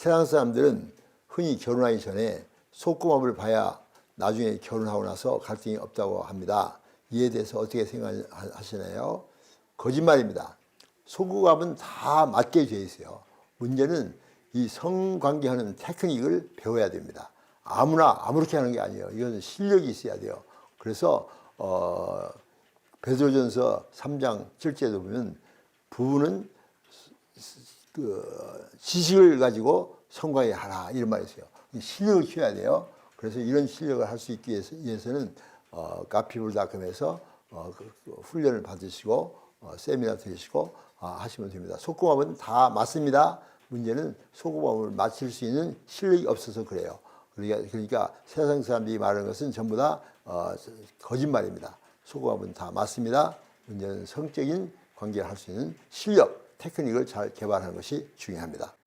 세상 사람들은 흔히 결혼하기 전에 속궁합을 봐야 나중에 결혼하고 나서 갈등이 없다고 합니다. 이에 대해서 어떻게 생각하시나요? 거짓말입니다. 속궁합은 다 맞게 되어 있어요. 문제는 이 성관계하는 테크닉을 배워야 됩니다. 아무나 아무렇게 하는 게 아니에요. 이건 실력이 있어야 돼요. 그래서 어, 베드로전서 3장 7절에 보면 부부는 그 지식을 가지고 성관계 하라 이런 말이 있어요. 이 실력을 키워야 돼요. 그래서 이런 실력을 할 수 있기 위해서- 위해서는 어, 카피불닷컴에서 어, 그- 그 훈련을 받으시고 어, 세미나 들으시고 아, 하시면 됩니다. 속궁합은 다 맞습니다. 문제는 속궁합을 맞출 수 있는 실력이 없어서 그래요. 그러니까, 그러니까 세상 사람들이 말하는 것은 전부 다 어, 거짓말입니다. 속궁합은 다 맞습니다. 문제는 성적인 관계를 할 수 있는 실력, 테크닉을 잘 개발하는 것이 중요합니다.